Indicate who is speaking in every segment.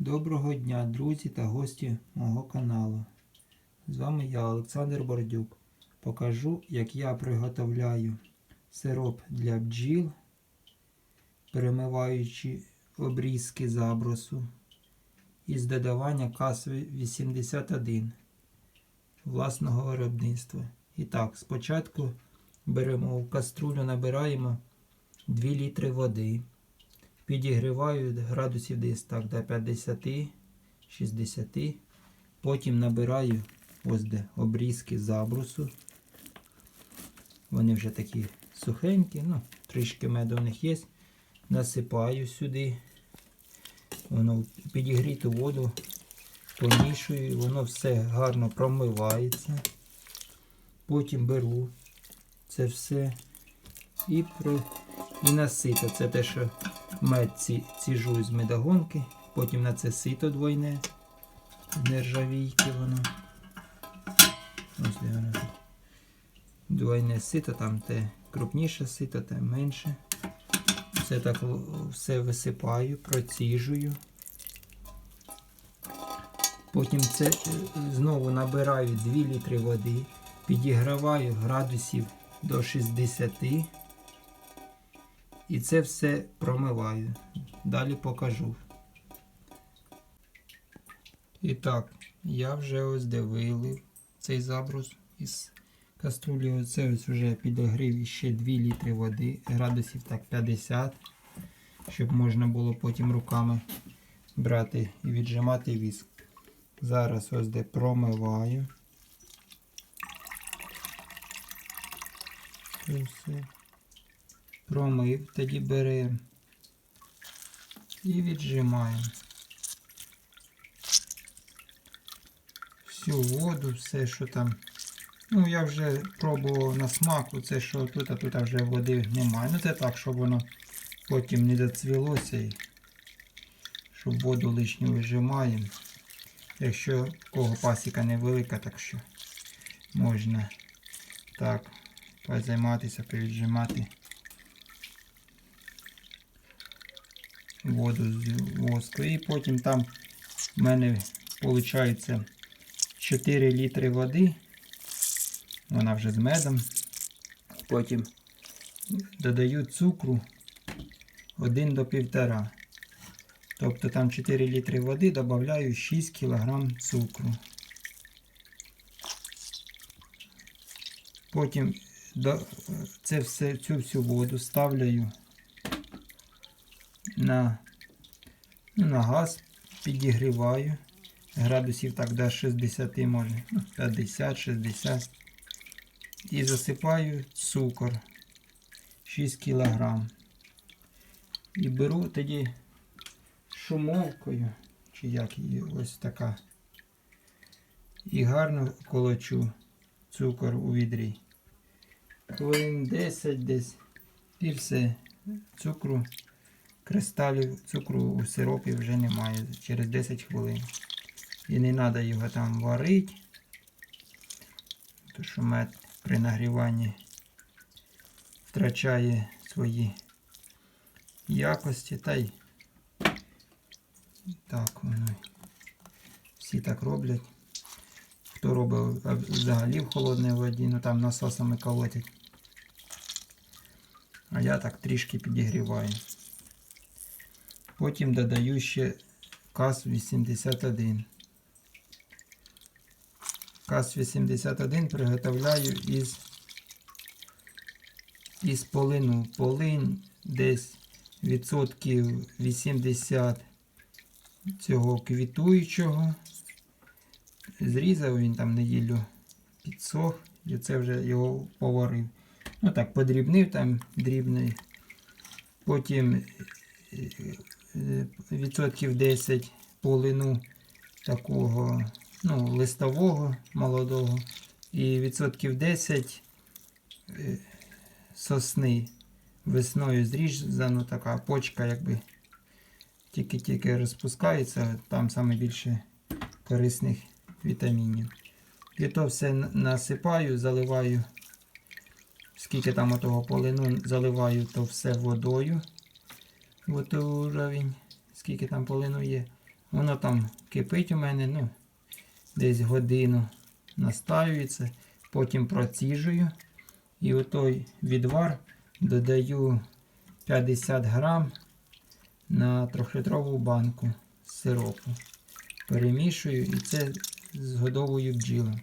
Speaker 1: Доброго дня, друзі та гості мого каналу. З вами я, Олександр Бордюк. Покажу, як я приготовляю сироп для бджіл, перемиваючи обрізки забросу із додавання каси 81 власного виробництва. І так, спочатку беремо в каструлю, набираємо 2 літри води. Підігріваю градусів десь так до 50-60. Потім набираю ось де обрізки забрусу. Вони вже такі сухенькі, ну, трішки меду в них є. Насипаю сюди. Воно підігріту воду помішую, воно все гарно промивається. Потім беру це все і про і на. Це те, що мед ці, ціжу з медогонки. Потім на це сито двойне. Нержавійки воно. Ось де воно. Двойне сито, там те крупніше сито, те менше. Це так все висипаю, проціжую. Потім це е, знову набираю 2 літри води, підіграваю градусів до 60 і це все промиваю. Далі покажу. І так, я вже ось де вилив цей забрус із каструлі. Оце ось вже підогрів ще 2 літри води, градусів так 50, щоб можна було потім руками брати і віджимати віск. Зараз ось де промиваю. Все. Промив, тоді беремо і віджимаємо. Всю воду, все, що там. Ну, я вже пробував на смак, це що тут, а тут вже води немає. Ну це так, щоб воно потім не доцвілося і щоб воду лишню вижимаємо. Якщо кого пасіка невелика, так що можна так позайматися, привіджимати воду з воску. І потім там в мене виходить 4 літри води. Вона вже з медом. Потім додаю цукру 1 до 1,5. Тобто там 4 літри води додаю 6 кг цукру. Потім це все, цю всю воду ставляю на, ну, на газ, підігріваю. Градусів так до 60 може, ну, 50-60. І засипаю цукор 6 кг. І беру тоді шумовкою, чи як її ось така. І гарно колочу цукор у відрі. Хвилин 10 десь. І все. Цукру, кристалів, цукру у сиропі вже немає через 10 хвилин. І не треба його там варити. Тому що мед при нагріванні втрачає свої якості. Та й так воно. Всі так роблять. Хто робить взагалі в холодній воді, ну там насосами колотять. А я так трішки підігріваю. Потім додаю ще КАС 81. КАС 81 приготовляю із, із полину. Полин десь відсотків 80 цього квітуючого. Зрізав він там неділю підсох, і це вже його поварив. Ну так, подрібнив там дрібний. Потім е, відсотків 10 полину такого ну, листового молодого. І відсотків 10 е, сосни весною зрізано така почка, якби тільки-тільки розпускається, там саме більше корисних вітамінів. І то все насипаю, заливаю, скільки там отого полину, заливаю то все водою. От уровень, скільки там полину є. Воно там кипить у мене, ну, десь годину настаюється, потім проціжую. І у той відвар додаю 50 грам на трьохлітрову банку сиропу. Перемішую і це згодовую бджілам,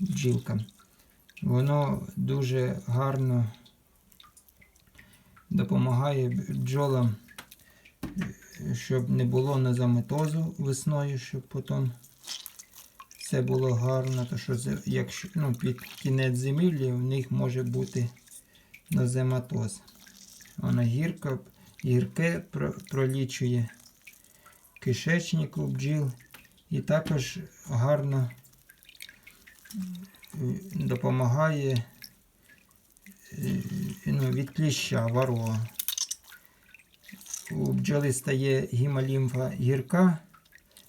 Speaker 1: бджілкам. Воно дуже гарно допомагає бджолам, щоб не було назаметозу весною, щоб потім все було гарно. То що якщо ну, під кінець зимівлі в них може бути назематоз. Воно гірко, гірке про- пролічує кишечник у бджіл і також гарно е, допомагає е, ну, від кліща ворога. У бджоли стає гемолімфа гірка,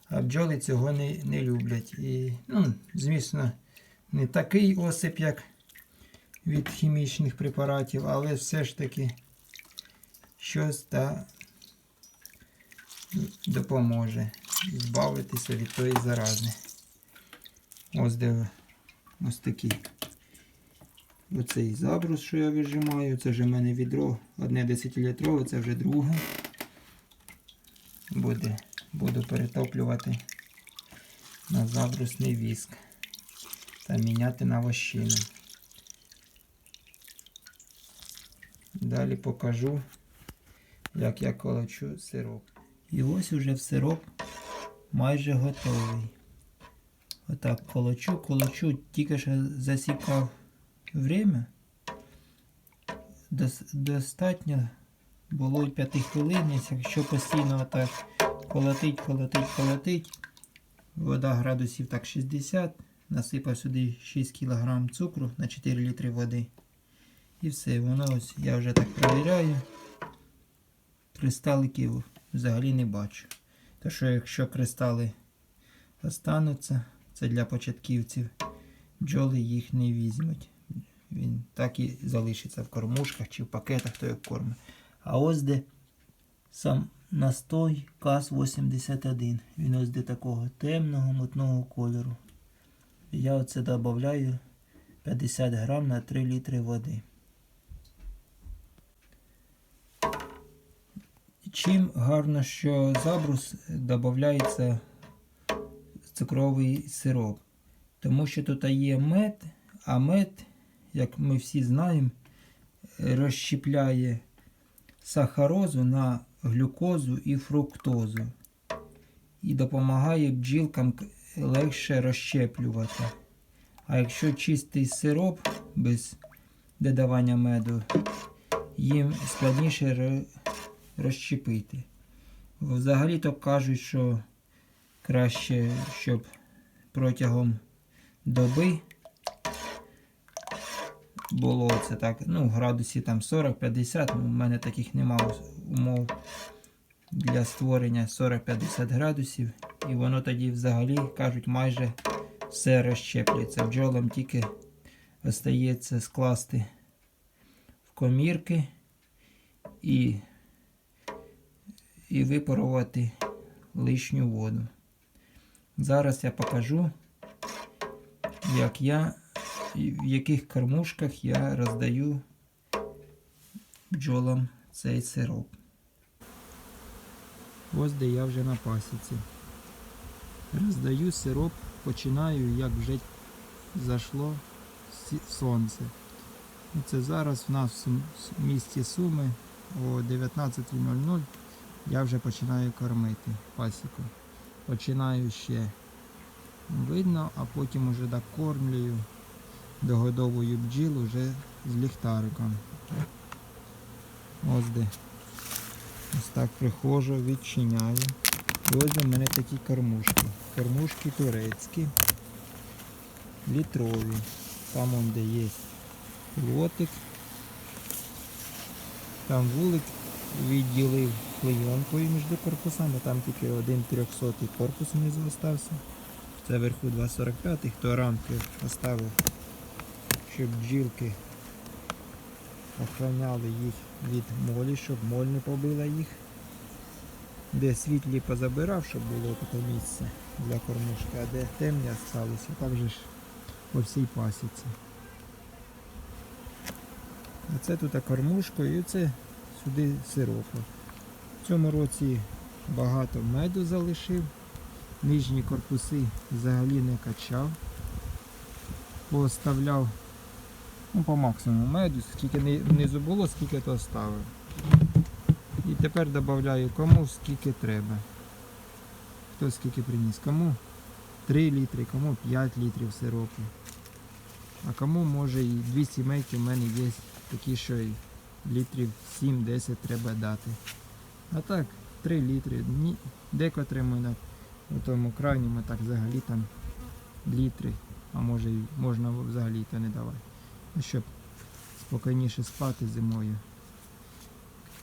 Speaker 1: а бджоли цього не, не люблять. І, ну, звісно, не такий осип, як від хімічних препаратів, але все ж таки щось та допоможе збавитися від тої зарази. Ось де ось такий. Оцей забрус, що я вижимаю, це вже в мене відро, одне 10-літрове, це вже друге. Буде, буду перетоплювати на забрусний віск та міняти на вощину. Далі покажу, як я колочу сироп. І ось уже сироп майже готовий. Отак колочу, колочу, тільки що засікав время. Достатньо було й 5 хвилин, якщо постійно отак колотить, колотить, колотить. Вода градусів так 60. Насипав сюди 6 кг цукру на 4 літри води. І все, воно ось я вже так перевіряю. Кристаликів взагалі не бачу. То що якщо кристали остануться, це для початківців, бджоли їх не візьмуть. Він так і залишиться в кормушках чи в пакетах, хто як кормить. А ось де сам настой КАС-81. Він ось де такого темного мутного кольору. Я оце додаю 50 грам на 3 літри води. Чим гарно, що забрус додається цукровий сироп. Тому що тут є мед, а мед, як ми всі знаємо, розщепляє сахарозу на глюкозу і фруктозу. І допомагає бджілкам легше розщеплювати. А якщо чистий сироп без додавання меду, їм складніше ро- розщепити. Взагалі-то кажуть, що краще, щоб протягом доби було це так, ну, градусів там 40-50, ну, у мене таких немає умов для створення 40-50 градусів. І воно тоді взагалі, кажуть, майже все розщеплюється. Бджолам тільки остається скласти в комірки і, і випарувати лишню воду. Зараз я покажу, як я, в яких кормушках я роздаю бджолам цей сироп. Ось де я вже на пасіці. Роздаю сироп, починаю, як вже зайшло сонце. Це зараз в нас в в місті Суми о 19.00 я вже починаю кормити пасіку. Починаю ще видно, а потім уже докормлюю, догодовую бджіл уже з ліхтариком. Ось де. Ось так приходжу, відчиняю. І ось у мене такі кормушки. Кормушки турецькі, літрові. Там он де є лотик. Там вулик відділив клейонкою між корпусами, там тільки один 300 корпус внизу залишився. Це вверху 2,45, хто рамки поставив, щоб бджілки охороняли їх від молі, щоб моль не побила їх. де світлі позабирав, щоб було таке місце для кормушки, а де темні залишилися, так же ж по всій пасіці. А це тут кормушка і це сюди сиропа. В цьому році багато меду залишив. Нижні корпуси взагалі не качав. Поставляв ну, по максимуму меду, скільки внизу було, скільки то ставив. І тепер додаю кому скільки треба. Хто скільки приніс. Кому 3 літри, кому 5 літрів сиропу. А кому може і дві сімейки в мене є такі, що і літрів 7-10 треба дати. А так, 3 літри. Ні, декотрими на у тому крайньому так взагалі там літри, а може можна взагалі то не давати. Щоб спокійніше спати зимою.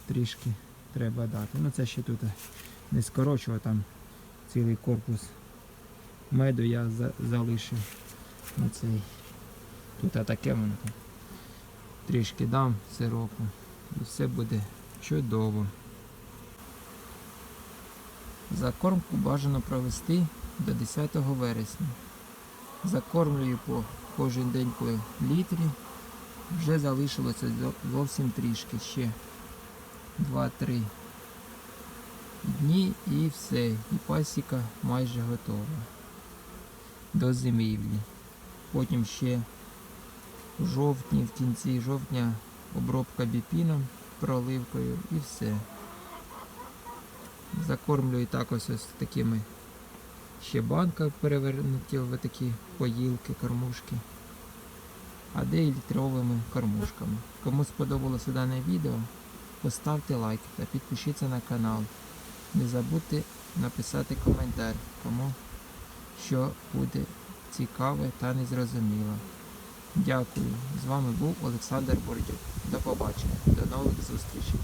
Speaker 1: Трішки треба дати. Ну це ще тут не скорочував, там цілий корпус меду я за- залишив. Цей. Тут таке воно там. Трішки дам сиропу і все буде чудово. Закормку бажано провести до 10 вересня. Закормлюю по кожен день по літрі. Вже залишилося зовсім трішки ще 2-3 дні і все. І пасіка майже готова до зимівлі. Потім ще в жовтні, в кінці жовтня обробка біпіном, проливкою і все. Закормлюю так ось, ось такими ще банка перевернуті в такі поїлки, кормушки. А де і літровими кормушками. Кому сподобалося дане відео, поставте лайк та підпишіться на канал. Не забудьте написати коментар, кому що буде цікаве та незрозуміло. Дякую. З вами був Олександр Бордюк. До побачення. До нових зустрічей.